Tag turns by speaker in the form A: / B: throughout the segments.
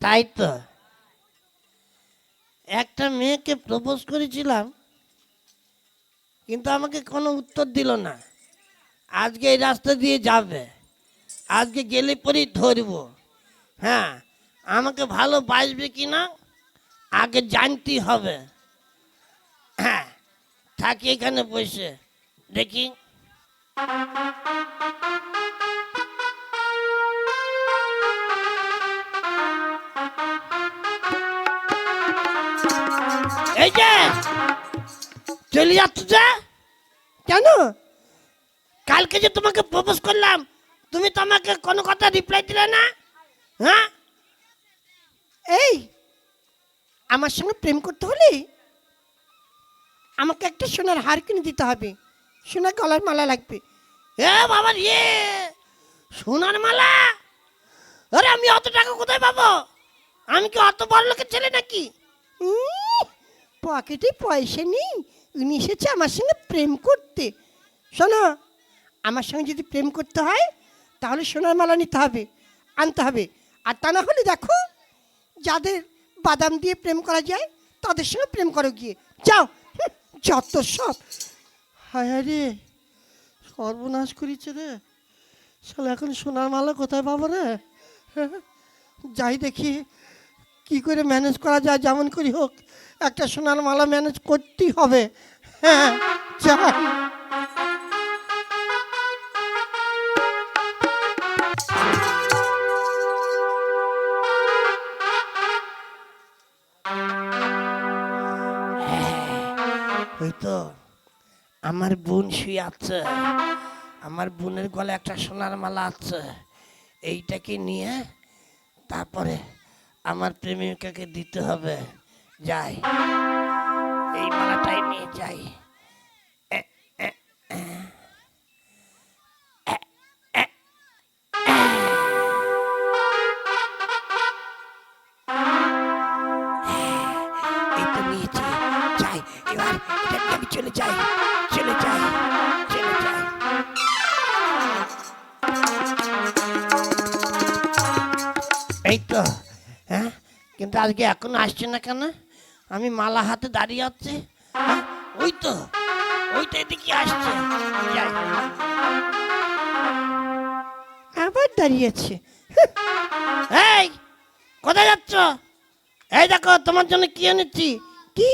A: তাই তো। একটা মেয়েকে প্রপোজ করেছিলাম, কিন্তু আমাকে কোনো উত্তর দিল না। আজকে এই রাস্তা দিয়ে যাবে। আজকে গেলে পরেই ধরবো। হ্যাঁ আমাকে ভালো বাসবে কি না, আগে জানতেই হবে। হ্যাঁ থাকি এখানে বসে। দেখি। এই যে চলে যাচ্ছ যে? কেন? কালকে যে তোমাকে প্রপোজ করলাম তুমি তো আমাকে কোনো কথা রিপ্লাই দিলে না? হ্যাঁ?
B: এই আমার সঙ্গে প্রেম করতে হলে আমাকে একটা সোনার হার কিনে দিতে হবে। সোনার গলার মালা লাগবে।
A: এ বাবা ইয়ে সোনার মালা? আরে আমি অত টাকা কোথায় পাবো? আমি কি অত বড় লোকের ছেলে নাকি?
B: উম, পকেটে পয়সা নেই। উনি এসেছে আমার সঙ্গে প্রেম করতে। শোনো আমার সঙ্গে যদি প্রেম করতে হয় তাহলে সোনার মালা নিতে হবে আনতে হবে। আর তা না হলে দেখো যাদের বাদাম দিয়ে প্রেম করা যায় তাদের সঙ্গে প্রেম করো গিয়ে। যাও যত সব। হায় রে সর্বনাশ করেছে রে। শালা এখন সোনার মালা কোথায় পাবো রে? হ্যাঁ, যাই দেখি। কি করে ম্যানেজ করা যায়? যেমন করি হোক, একটা সোনার মালা ম্যানেজ করতেই হবে। হ্যাঁ যাই।
A: ওই তো আমার বোন শুয়ে আছে। আমার বোনের গলে একটা সোনার মালা আছে। এইটাকে নিয়ে তারপরে আমার প্রেমিকাকে দিতে হবে। যাই। এই মালাটাই নিয়ে যাই। আজকে এখনও আসছে না কেন? আমি মালা হাতে দাঁড়িয়ে আছি। হ্যাঁ, ওই তো ওইটা এদিকে আসছে।
B: আবার দাঁড়িয়েছে
A: এই কোথায় যাচ্ছ? এই দেখো তোমার জন্য কি এনেছি?
B: কি?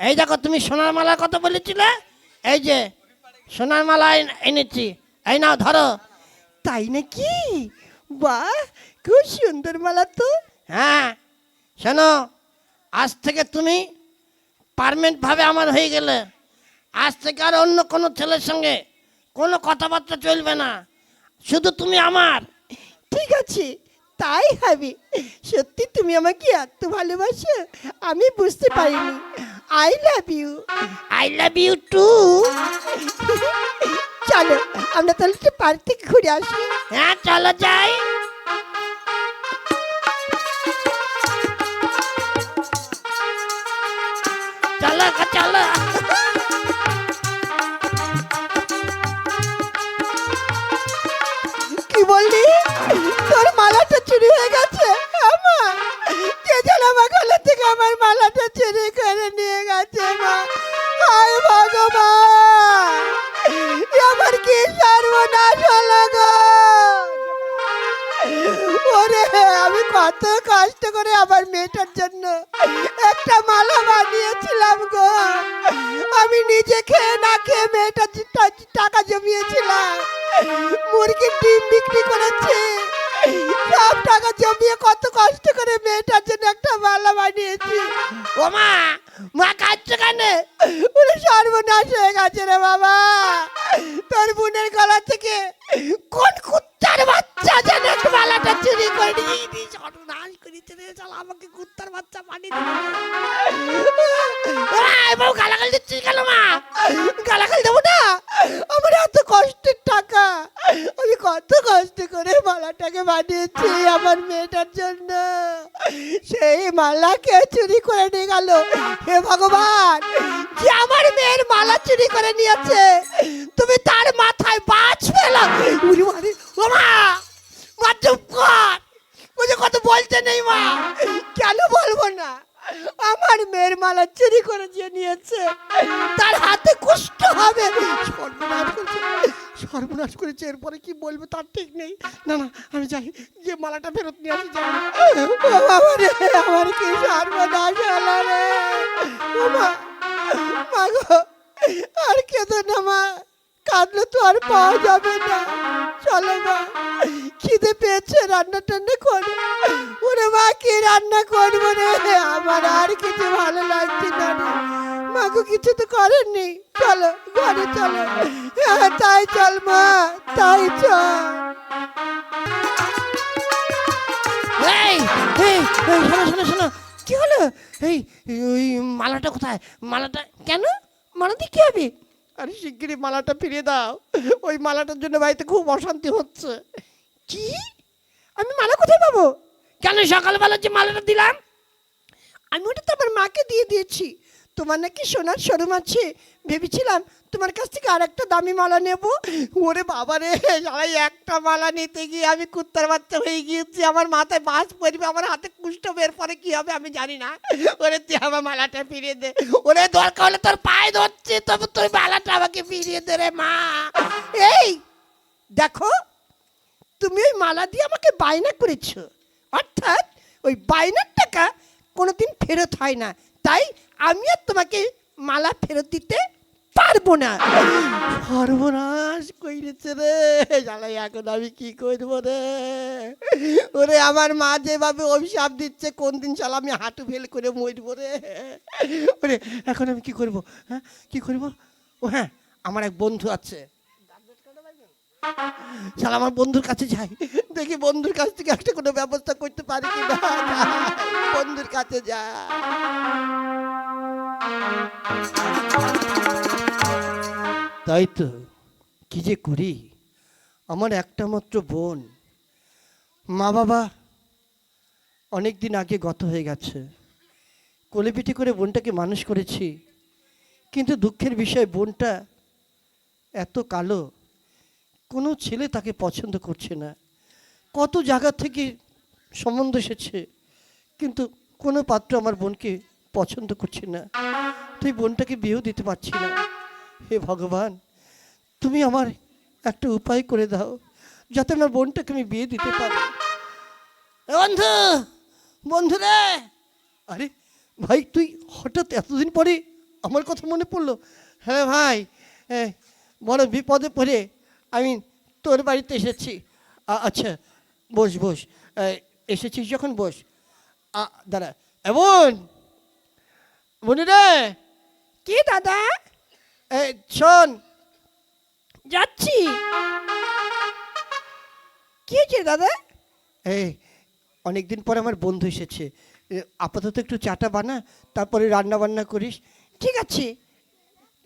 A: এই দেখো তুমি সোনার মালার কথা বলেছিলে? এই যে সোনার মালা এনেছি। এই নাও ধরো।
B: তাই নাকি? বাহ খুব সুন্দর মালা তো।
A: হ্যাঁ। শোনো আজ থেকে তুমি পারমানেন্ট ভাবে আমার হয়ে গেলে। আজ থেকে আর অন্য কোনো ছেলের সঙ্গে কোনো কথাবার্তা চলবে না। শুধু তুমি আমার।
B: ঠিক আছে তাই হবে সত্যি তুমি আমাকে এত ভালোবাসো আমি বুঝতে পারিনি। I love you
A: I love you too
B: চলো আমরা তাহলে একটু থেকে ঘুরে আসি।
A: হ্যাঁ চলো যাই। চলো
B: কি বললি? তোর মালাটা চুরি হয়ে গেছে আমার কে যেন আমার গলা চুরি করে নিয়ে গেছে, মা। হায় ভগবান! আমার কি সর্বনাশ হলো গো? ওরে আমি কত কষ্ট করে আমার মেয়েটার জন্য একটা মালা বানিয়েছিলাম গো। আমি নিজে খেয়ে না খেয়ে মেয়েটার টাকা জমিয়েছিলাম। মুরগির ডিম বিক্রি করেছে। সব টাকা জমিয়ে কত কষ্ট করে মেয়েটার জন্য একটা মালা বানিয়েছি।
A: ও মা মা কাঁদছে কেন?
B: ওরে সর্বনাশ হয়ে গেছে রে বাবা। তোর বোনের গলা থেকে কোন কুত্তার বাচ্চা যেন একটা চুরি করে নিয়ে গিয়ে সর্বনাশ করেছে রে শালা আমাকে কুত্তার বাচ্চা দিল।
A: বউ গালাগাল দিচ্ছিস কেন মা?
B: গালাগাল দেবো না? আমার এত কষ্টের টাকা। আমি কত কষ্ট করে মালাটাকে বানিয়েছি আমার মেয়েটার জন্য। সেই মালাকে চুরি করে নিয়ে গেল। হে ভগবান যে আমার মেয়ের মালা চুরি করে নিয়েছে তুমি তার মাথায় বাজ ফেলা মালা চুরি করে দিয়ে নিয়েছে। তার হাতে কষ্ট হবে। সর্বনাশ করেছে। সর্বনাশ করেছে। এরপরে কি বলবে তার ঠিক নেই। না না, আমি যাই। যে মালাটা ফেরত নিয়ে আসি যাই আমার কি সর্বনাশ হলো রে? মা আর কেঁদো না মা। কাঁদলে তো আর পাওয়া যাবে না। চলো মা খিদে পেয়েছে রান্না টান্না করো। ওরে মা কি রান্না করব রে? আমার আর কিছু ভালো লাগছে না রে। মাকে কিছু তো করেননি। চলো ঘরে চলো। হ্যাঁ, তাই চল মা তাই চল।
A: এই এই শোনো শোনো শোনো। কি হলো? এই ওই মালাটা কোথায়? মালাটা
B: কেন? মালা দিয়ে কি হবে? আরে শিগগিরই মালাটা ফিরিয়ে দাও। ওই মালাটার জন্য বাড়িতে খুব অশান্তি হচ্ছে। কি? আমি মালা কোথায় পাবো?
A: কেন সকালবেলা যে মালাটা দিলাম?
B: আমি ওটা তো আমার মাকে দিয়ে দিয়েছি। তোমার নাকি সোনার শোরুম আছে? ভেবেছিলাম তোমার কাছ থেকে আর একটা দামি মালা নেব। ওরে বাবা রে একটা মালা নিতে গিয়ে আমি কুত্তার বাচ্চা হয়ে গিয়েছি। আমার মাথায় বাস পড়বে আমার হাতে কুষ্ঠ বের পরে কি হবে আমি জানি না। ওরে তুই আমার মালাটা ফিরিয়ে দে।
A: ওরে দরকার হলে তোর পায়ে ধরছে, তবে তুই মালাটা আমাকে ফিরিয়ে দে রে মা।
B: এই, দেখো, তুমি ওই মালা দিয়ে আমাকে বায়না করেছ। অর্থাৎ ওই বায়নার টাকা কোনোদিন ফেরত হয় না। তাই আমি আর তোমাকে মালা ফেরত দিতে পারব না। সর্বনাশ কইরেছে রে। জ্বালাই এখন আমি কি করব রে? ওরে, আমার মা যেভাবে অভিশাপ দিচ্ছে, কোন দিন চাল আমি হাঁটু ফেল করে মরবো রে? ওরে, এখন আমি কি করব? হ্যাঁ কি করব? ও হ্যাঁ আমার এক বন্ধু আছে। চল আমার বন্ধুর কাছে যাই। দেখি বন্ধুর কাছ থেকে একটা কোনো ব্যবস্থা করতে পারি কি না বন্ধুর কাছে যা তাই তো, কি যে করি? আমার একটা মাত্র বোন। মা বাবা অনেক দিন আগে গত হয়ে গেছে। কোলে পিঠে করে বোনটাকে মানুষ করেছি। কিন্তু দুঃখের বিষয়, বোনটা এত কালো, কোনো ছেলে তাকে পছন্দ করছে না। কত জায়গা থেকে সম্বন্ধ এসেছে, কিন্তু কোনো পাত্র আমার বোনকে পছন্দ করছে না। তুই বোনটাকে বিয়েও দিতে পারছি না। হে ভগবান তুমি আমার একটা উপায় করে দাও যাতে আমার বোনটাকে আমি বিয়ে দিতে পারি।
A: বন্ধু বন্ধু রে!
B: আরে ভাই তুই হঠাৎ এতদিন পরে আমার কথা মনে পড়ল। হ্যাঁ ভাই বড় বিপদে পড়ে আমি তোর বাড়িতে এসেছি। আচ্ছা বস বস এসেছিস যখন বস। দাঁড়া এ, বোন রে কি দাদা? এ, শোন। যাচ্ছি। কি হয়েছে দাদা? এই অনেকদিন পরে আমার বন্ধু এসেছে। আপাতত একটু চাটা বানা তারপরে রান্না বান্না করিস। ঠিক আছে।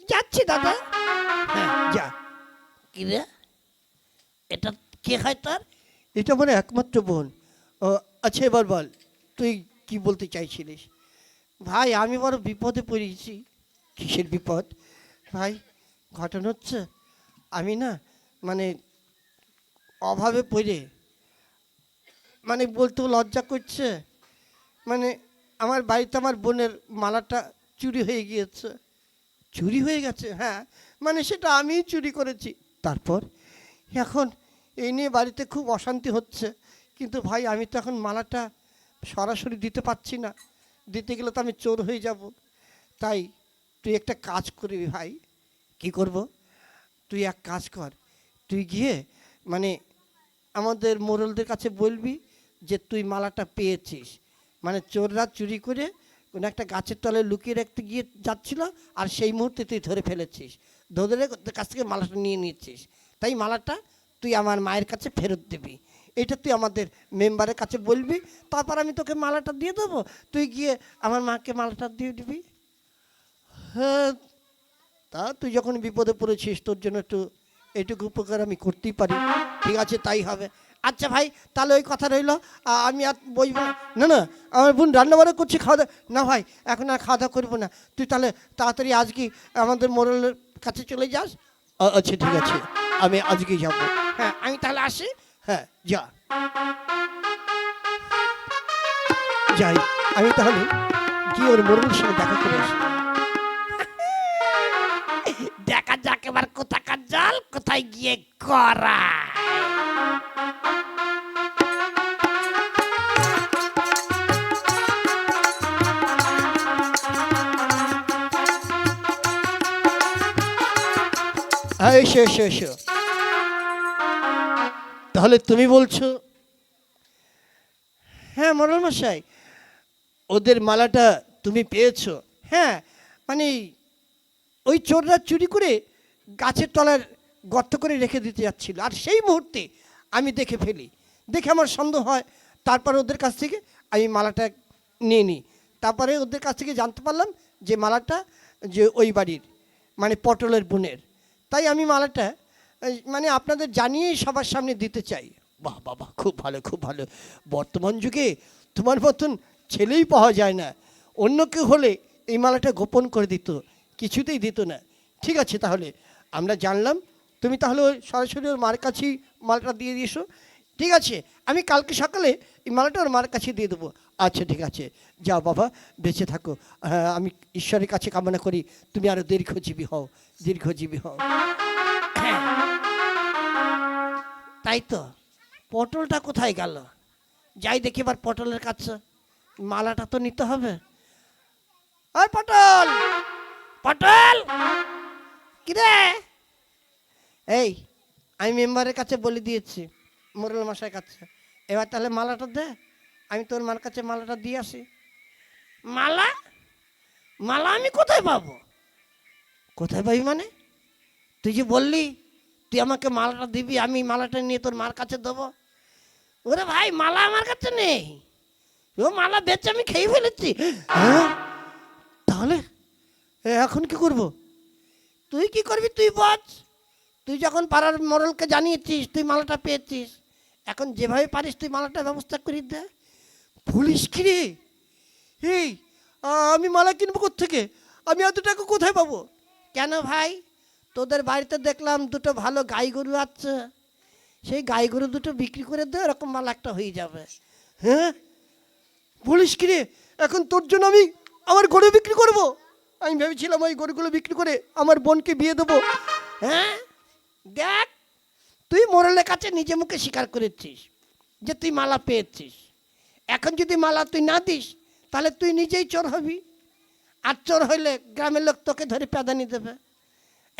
B: যাচ্ছি দাদা। হ্যাঁ যা।
A: কি রে? এটা কে হয় তার?
B: এটা আমার একমাত্র বোন। ও আচ্ছা এবার বল তুই কি বলতে চাইছিলিস? ভাই, আমি বড় বিপদে পড়েছি। কিসের বিপদ? ভাই, ঘটনা হচ্ছে, আমি না মানে অভাবে পড়ে। মানে বলতেও লজ্জা করছে। মানে আমার বাড়িতে আমার বোনের মালাটা চুরি হয়ে গিয়েছে। চুরি হয়ে গেছে? হ্যাঁ। মানে সেটা আমিই চুরি করেছি। তারপর, এখন এই নিয়ে বাড়িতে খুব অশান্তি হচ্ছে। কিন্তু ভাই, আমি তো এখন মালাটা সরাসরি দিতে পারছি না। দিতে গেলে তো আমি চোর হয়ে যাব। তাই তুই একটা কাজ করবি ভাই। কি করব? তুই এক কাজ কর। তুই গিয়ে মানে আমাদের মোড়লদের কাছে বলবি যে তুই মালাটা পেয়েছিস। মানে চোররা চুরি করে কোনো একটা গাছের তলে লুকিয়ে রাখতে গিয়ে যাচ্ছিল আর সেই মুহূর্তে তুই ধরে ফেলেছিস। ধরে কাছ থেকে মালাটা নিয়ে নিচ্ছিস তাই মালাটা তুই আমার মায়ের কাছে ফেরত দিবি। এটা তুই আমাদের মেম্বারের কাছে বলবি, তারপর আমি তোকে মালাটা দিয়ে দেবো। তুই গিয়ে আমার মাকে মালাটা দিয়ে দিবি। হ্যাঁ তা তুই যখন বিপদে পড়েছিস, তোর জন্য একটু, এটুকু উপকার আমি করতেই পারি। ঠিক আছে, তাই হবে। আচ্ছা ভাই, তাহলে ওই কথা রইল। আমি আর বইব না। না আমার বোন রান্নাবান্না করছি, খাওয়া দাওয়া না ভাই, এখন আর খাওয়া দাওয়া করব না। তুই তাহলে তাড়াতাড়ি আজকে আমাদের মোড়লের কাছে চলে যাস? আচ্ছা ঠিক আছে। আমি আজকেই যাব। হ্যাঁ আমি তাহলে আসি। হ্যাঁ যা। যাই আমি তাহলে গিয়ে ওর মোড়লের সঙ্গে দেখা করে আসি।
A: দেখা যাক এবার কোথাকার জাল কোথায় গিয়ে করা।
B: হ্যাঁ এসো এসো এসো। তাহলে তুমি বলছো? হ্যাঁ মশাই। ওদের মালাটা তুমি পেয়েছ। হ্যাঁ মানে ওই চোররা চুরি করে গাছের তলার গর্ত করে রেখে দিতে যাচ্ছিল। আর সেই মুহূর্তে আমি দেখে ফেলি। দেখে আমার সন্দেহ হয়, তারপরে ওদের কাছ থেকে আমি মালাটা নিয়ে নিই। তারপরে ওদের কাছ থেকে জানতে পারলাম যে মালাটা যে ওই বাড়ির মানে পটলের বোনের। তাই আমি মালাটা মানে আপনাদের জানিয়েই সবার সামনে দিতে চাই। বাহ বাবা খুব ভালো খুব ভালো। বর্তমান যুগে তোমার মতন ছেলেই পাওয়া যায় না। অন্য কেউ হলে এই মালাটা গোপন করে দিত কিছুতেই দিত না। ঠিক আছে তাহলে আমরা জানলাম। তুমি তাহলে সরাসরি ওর মার কাছেই মালাটা দিয়ে দিয়েছ। ঠিক আছে আমি কালকে সকালে এই মালাটা ওর মার কাছে দিয়ে দেবো। আচ্ছা ঠিক আছে। যাও বাবা বেঁচে থাকো। হ্যাঁ, আমি ঈশ্বরের কাছে কামনা করি। তুমি আরও দীর্ঘজীবী হও দীর্ঘজীবী হও।
A: তাই তো। পটলটা কোথায় গেল? যাই দেখি এবার পটলের কাছে। মালাটা তো নিতে হবে। ওই পটল! পটল! কিরে?
B: এই, আমি মেম্বারের কাছে বলে দিয়েছি, মোরল মশাইয়ের কাছে। এবার তাহলে মালাটা দে, আমি তোর মার কাছে মালাটা দিয়ে আসি।
A: মালা? মালা আমি কোথায় পাবো?
B: কোথায় পাবি মানে?
A: তুই যে বললি তুই আমাকে মালাটা দিবি, আমি মালাটা নিয়ে তোর মার কাছে দেবো। ওরে ভাই, মালা আমার কাছে নেই। ও মালা বেচে আমি খেয়ে ফেলেছি।
B: হ্যাঁ? তাহলে এখন কি করব?
A: তুই কি করবি? তুই বল তুই যখন পাড়ার মোড়লকে জানিয়েছিস, তুই মালাটা পেয়েছিস। এখন যেভাবে পারিস, তুই মালাটা ব্যবস্থা করে দে।
B: পুলিশ কি রে? এই, আমি মালা কিনবো থেকে আমি এত টাকা কোথায় পাবো?
A: কেন ভাই? তোদের বাড়িতে দেখলাম দুটো ভালো গাই গরু আছে। সেই গাই গরু দুটো বিক্রি করে দে এরকম মালা একটা হয়ে যাবে।
B: হ্যাঁ? বলিস কি রে? এখন তোর জন্য আমি আমার গরু বিক্রি করব। আমি ভেবেছিলাম ওই গরুগুলো বিক্রি করে আমার বোনকে বিয়ে দেবো।
A: হ্যাঁ? দেখ, তুই মোড়লের কাছে নিজে মুখে স্বীকার করেছিস যে তুই মালা পেয়েছিস। এখন যদি মালা তুই না দিস, তাহলে তুই নিজেই চোর হবি। আর চোর হইলে গ্রামের লোক তোকে ধরে প্যাদানি দেবে।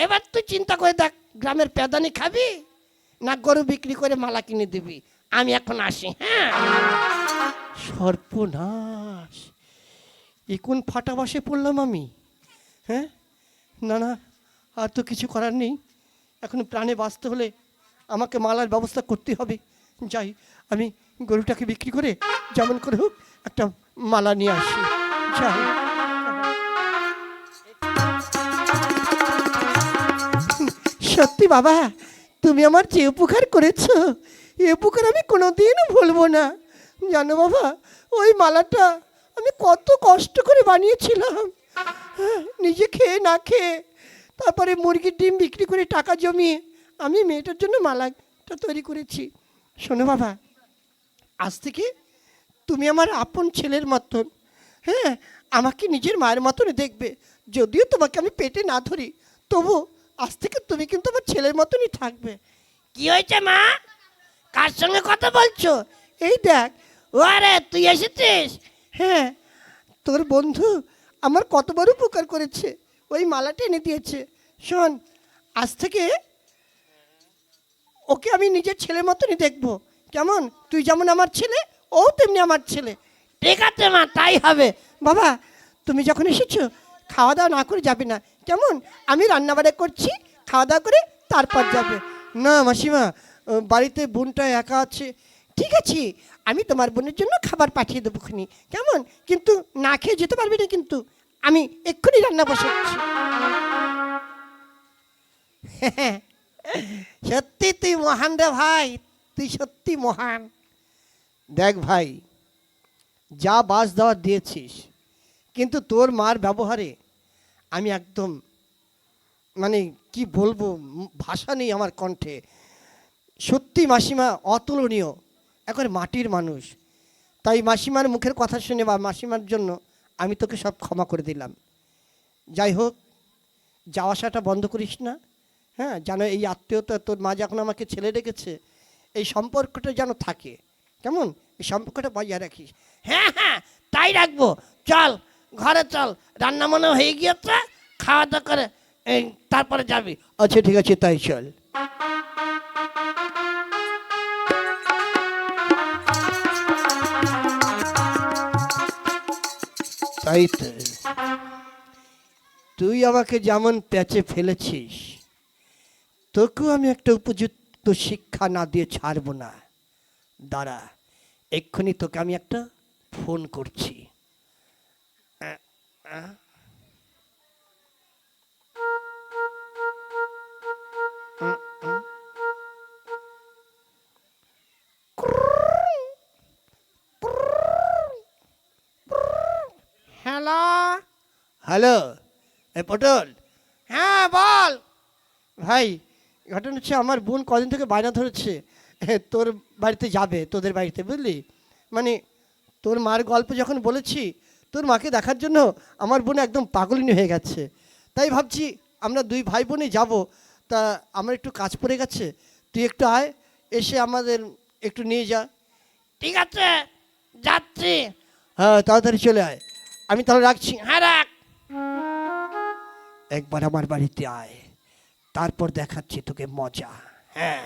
A: এবার তুই চিন্তা করে দেখ, গ্রামের প্যাদানি খাবি না গরু বিক্রি করে মালা কিনে দিবি? আমি এখন আসি হ্যাঁ?
B: সর্বনাশ। এ কোন ফাটা বাসে পড়লাম আমি? হ্যাঁ? না না, আর তো কিছু করার নেই। এখন প্রাণে বাঁচতে হলে আমাকে মালার ব্যবস্থা করতে হবে। যাই, আমি গরুটাকে বিক্রি করে যেমন করে হোক একটা মালা নিয়ে আসি। যাই। সত্যি বাবা তুমি আমার যে উপকার করেছ এ উপকার আমি কোনোদিনও ভুলবো না। জানো বাবা ওই মালাটা আমি কত কষ্ট করে বানিয়েছিলাম। হ্যাঁ, নিজে খেয়ে না খেয়ে তারপরে মুরগির ডিম বিক্রি করে টাকা জমিয়ে আমি মেয়েটার জন্য মালাটা তৈরি করেছি। শোনো বাবা আজ থেকে তুমি আমার আপন ছেলের মতন হ্যাঁ আমাকে নিজের মায়ের মতন দেখবে। যদিও তোমাকে আমি পেটে না ধরি তবু আজ থেকে তুমি কিন্তু আমার ছেলের মতনই থাকবে।
A: কি হয়েছে মা? কার সঙ্গে কথা বলছো?
B: এই দেখ,
A: ও আরে তুই এসেছিস?
B: হ্যাঁ তোর বন্ধু আমার কত বড় উপকার করেছে। ওই মালাটা এনে দিয়েছে। শোন, আজ থেকে ওকে আমি নিজের ছেলের মতনই দেখব। কেমন? তুই যেমন আমার ছেলে, ও তেমনি আমার ছেলে।
A: ঠিক আছে মা, তাই হবে।
B: বাবা, তুমি যখন এসেছ, খাওয়া দাওয়া না করে যাবে না। কেমন? আমি রান্নাবাড়া করছি খাওয়া দাওয়া করে তারপর যাবে। না মাসিমা বাড়িতে বোনটা একা আছে। ঠিক আছে আমি তোমার বোনের জন্য খাবার পাঠিয়ে দেবো খুনি কেমন? কিন্তু না খেয়ে যেতে পারবি না কিন্তু। আমি এক্ষুনি রান্না বসাচ্ছি।
A: সত্যি তুই মহান রে ভাই তুই সত্যি মহান।
B: দেখ ভাই যা বাস দেওয়ার দিয়েছিস কিন্তু তোর মার ব্যবহারে আমি একদম মানে কি বলব, ভাষা নেই আমার কণ্ঠে। সত্যি মাসিমা অতুলনীয় এখন মাটির মানুষ। তাই মাসিমার মুখের কথা শুনে বা মাসিমার জন্য আমি তোকে সব ক্ষমা করে দিলাম। যাই হোক, যাওয়া আসাটা বন্ধ করিস না। হ্যাঁ যেন এই আত্মীয়তা তোর মা যখন আমাকে ছেলে রেখেছে এই সম্পর্কটা যেন থাকে। কেমন? এই সম্পর্কটা বজায় রাখিস।
A: হ্যাঁ হ্যাঁ তাই রাখব। চল। ঘরে চল, রান্না মনে হয়ে গিয়েছে, খাওয়া দাওয়া করে তারপরে যাবি।
B: আচ্ছা ঠিক আছে, তাই চল। তাই তো। তুই আমাকে যেমন প্যাচে ফেলেছিস, তোকেও আমি একটা উপযুক্ত শিক্ষা না দিয়ে ছাড়বো না। দাঁড়া, এক্ষুনি তোকে আমি একটা ফোন করছি।
A: হ্যালো
B: হ্যালো এ পটল
A: হ্যাঁ বল।
B: ভাই ঘটনা হচ্ছে আমার বোন কদিন থেকে বায়না ধরেছে। তোর বাড়িতে যাবে তোদের বাড়িতে বুঝলি? মানে তোর মার গল্প যখন বলেছি তোর মাকে দেখার জন্য আমার বোন একদম পাগলিনী হয়ে গেছে। তাই ভাবছি আমরা দুই ভাই বোনই যাব। তা আমার একটু কাজ পড়ে গেছে। তুই একটু আয় এসে আমাদের একটু নিয়ে যা।
A: ঠিক আছে যাচ্ছি।
B: হ্যাঁ তাড়াতাড়ি চলে আয়। আমি তাহলে রাখছি।
A: হ্যাঁ রাখ।
B: একবার আমার বাড়িতে আয়। তারপর দেখাচ্ছি তোকে মজা।
A: হ্যাঁ।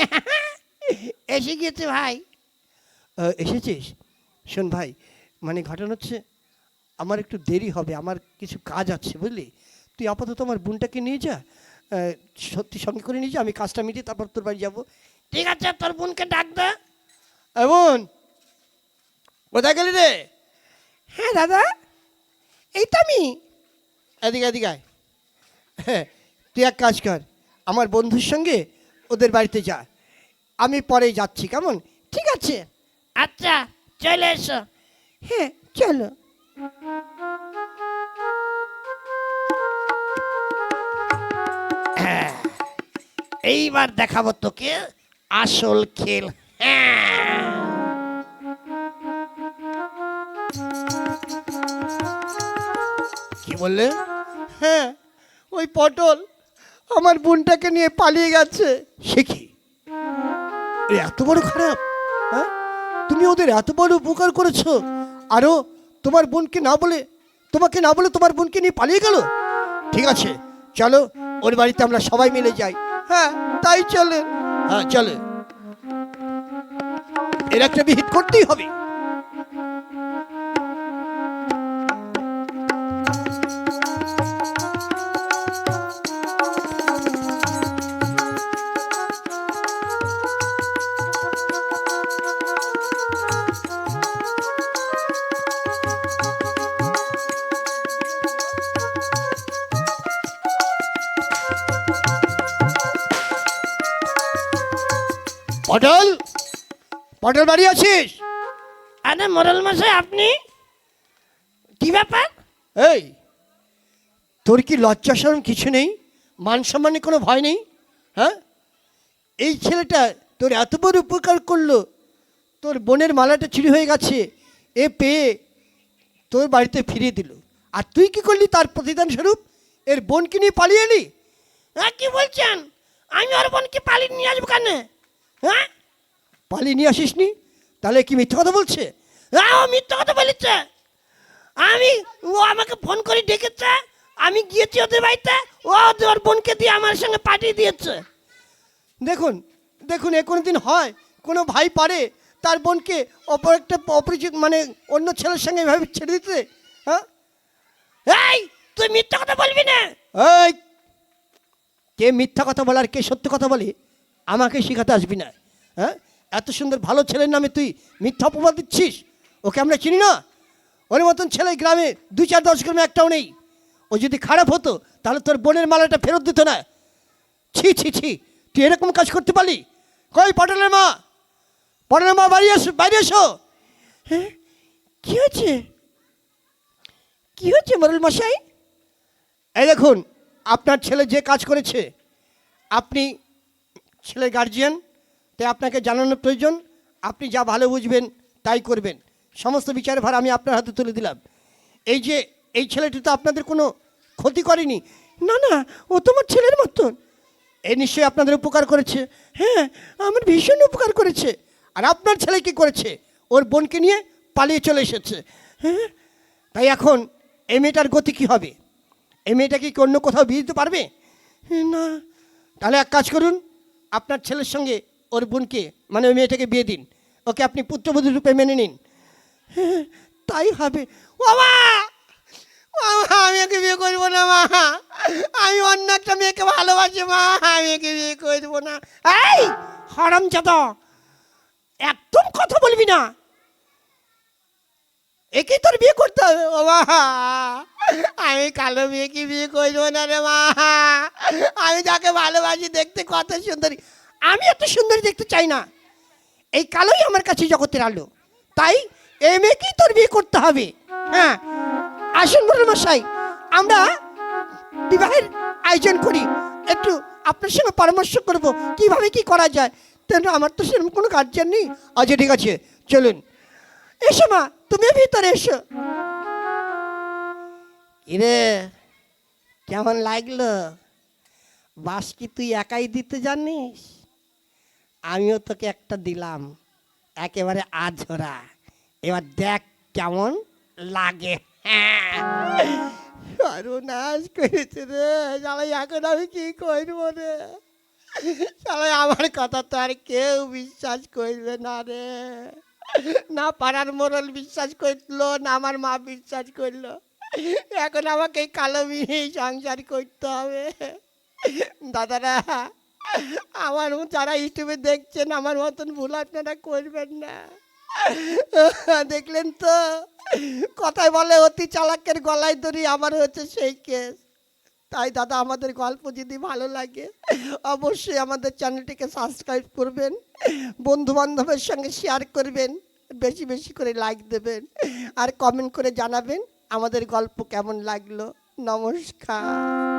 A: এসে গিয়েছে ভাই।
B: এসেছিস? শোন ভাই মানে ঘটনা হচ্ছে আমার একটু দেরি হবে আমার কিছু কাজ আছে বুঝলি? তুই আপাতত আমার বোনটাকে নিয়ে যা সত্যি সঙ্গে করে নিয়ে যা আমি কাজটা মিটিয়ে তারপর তোর বাড়ি যাব।
A: ঠিক আছে তোর বোনকে ডাক দা।
B: এমন কোথায় গেলি রে? হ্যাঁ দাদা এই তো আমি। এদিকে এদিকে হ্যাঁ তুই এক কাজ কর আমার বন্ধুর সঙ্গে ওদের বাড়িতে যা। আমি পরে যাচ্ছি কেমন? ঠিক আছে।
A: আচ্ছা চলে এসো।
B: হ্যাঁ চলো।
A: এইবার দেখাবো তোকে আসল খেল। হ্যাঁ
B: কি বললে? হ্যাঁ ওই পটল আমার বোনটাকে নিয়ে পালিয়ে গেছে। সে কি? এত বড় খারাপ? হ্যাঁ? তুমি ওদের এত বড় উপকার করেছ। আরও তোমার বোনকে না বলে, তোমাকে না বলে তোমার বোনকে নিয়ে পালিয়ে গেল? ঠিক আছে, চলো, ওর বাড়িতে আমরা সবাই মিলে যাই। হ্যাঁ তাই চলে। হ্যাঁ চলে। এর একটা বিহিত করতেই হবে। পটল? পটল বাড়ি আছিস?
A: আরে মোরাল মশাই আপনি? কি ব্যাপার?
B: এই তোর কি লজ্জা শরম কিছু নেই? মান সম্মানে কোনো ভয় নেই? হ্যাঁ? এই ছেলেটা তোর এত বড় উপকার করল তোর বোনের মালাটা চুরি হয়ে গেছে এ পেয়ে তোর বাড়িতে ফিরিয়ে দিল। আর তুই কি করলি তার প্রতিদান স্বরূপ? এর বোনকে নিয়ে পালিয়ে এলি?
A: হ্যাঁ কি বলছেন? আমি ওর বোনকে পালিয়ে নিয়ে আসব কেন? হ্যাঁ?
B: পালিয়ে নিয়ে আসিস নি তাহলে কি মিথ্যা কথা বলছে?
A: হ্যাঁ ও মিথ্যা কথা বলেছে। আমি ও আমাকে ফোন করে ডেকেছে। আমি গিয়েছি ওদের বাড়িতে। ও ওদের ওর বোনকে দিয়ে আমার সঙ্গে পাঠিয়ে দিয়েছে।
B: দেখুন দেখুন এ কোনো দিন হয় কোনো ভাই পারে তার বোনকে অপর একটা অপরিচিত মানে অন্য ছেলের সঙ্গে এভাবে ছেড়ে দিতে? হ্যাঁ?
A: এই তুই মিথ্যা কথা বলবি না?
B: এই! কে মিথ্যা কথা বলে আর কে সত্য কথা বলে? আমাকে শেখাতে আসবি না। হ্যাঁ? এত সুন্দর ভালো ছেলের নামে তুই মিথ্যা অপবাদ দিচ্ছিস? ওকে আমরা চিনি না। ওর মতন ছেলে গ্রামে দুই চার দশ গ্রামে একটাও নেই। ও যদি খারাপ হতো, তাহলে তোর বোনের মালাটা ফেরত দিত না। ছি ছি ছি, তুই এরকম কাজ করতে পারলি? কই পটলের মা? পটলের মা, বাড়ি এসো, বাইরে এসো। হ্যাঁ? কী হয়েছে? কী হচ্ছে মরুল মশাই? এই দেখুন, আপনার ছেলে যে কাজ করেছে, আপনি ছেলের গার্জিয়ান তাই আপনাকে জানানোর প্রয়োজন। আপনি যা ভালো বুঝবেন, তাই করবেন। সমস্ত বিচারের ভার আমি আপনার হাতে তুলে দিলাম। এই যে, এই ছেলেটি তো আপনাদের কোনো ক্ষতি করেনি। না না, ও তোমার ছেলের মতন। এ নিশ্চয়ই আপনাদের উপকার করেছে। হ্যাঁ আমার ভীষণ উপকার করেছে। আর আপনার ছেলে কি করেছে? ওর বোনকে নিয়ে পালিয়ে চলে এসেছে। হ্যাঁ তাই এখন এই মেয়েটার গতি কী হবে? এই মেয়েটা কি অন্য কোথাও বিয়ে দিতে পারবে? না, তাহলে এক কাজ করুন আপনার ছেলের সঙ্গে ওর বোনকে মানে ওই মেয়েটাকে বিয়ে দিন। ওকে আপনি পুত্রবধূ রূপে মেনে নিন। তাই হবে। ও মা, আমি ওকে বিয়ে করব না মা। আমি অন্য একটা মেয়েকে ভালোবাসি মা। আমি ওকে বিয়ে করব না। এই হরম একদম কথা বলবি না। একে তোর বিয়ে করতে হবে ও মা আমি কালো মেয়েকে বিয়ে করব না রে, মা। আমি যাকে ভালোবাসি, দেখতে কত সুন্দরী। আমি এত সুন্দরী দেখতে চাই না। এই কালোই আমার কাছে জগতের আলো। তাই এই মেয়েকেই তোর বিয়ে করতে হবে। হ্যাঁ। আসুন বড় মশাই, আমরা বিবাহের আয়োজন করি। একটু আপনার সঙ্গে পরামর্শ করব, কীভাবে কি করা যায়? তেন আমার তো সেরকম কোনো গার্জিয়ান নেই। আচ্ছা ঠিক আছে। চলুন। এসো মা তুমি ভিতরে এসো। কিরে কেমন লাগল? বাস কি তুই একাই দিতে জানিস? আমিও তোকে একটা দিলাম একেবারে আঝরা। এবার দেখ কেমন লাগে। হ্যাঁ। সর্বনাশ করেছে রে সবাই এখন আমি কি করব রে? সবাই আমার কথা তো আর কেউ বিশ্বাস করবে না রে। না পাড়ার মোড়ল বিশ্বাস করল, না আমার মা বিশ্বাস করল। এখন আমাকে কালো মিহি সংসার করতে হবে। দাদারা, আমার যারা ইউটিউবে দেখছেন, আমার মতন ভুল আপনারা করবেন না। দেখলেন তো, কথায় বলে অতি চালাকের গলায় দড়ি, আমার হচ্ছে সেই কেস। তাই দাদা, আমাদের গল্প যদি ভালো লাগে, অবশ্যই আমাদের চ্যানেলটিকে সাবস্ক্রাইব করবেন, বন্ধুবান্ধবের সঙ্গে শেয়ার করবেন, বেশি বেশি করে লাইক দেবেন, আর কমেন্ট করে জানাবেন আমাদের গল্প কেমন লাগল। নমস্কার।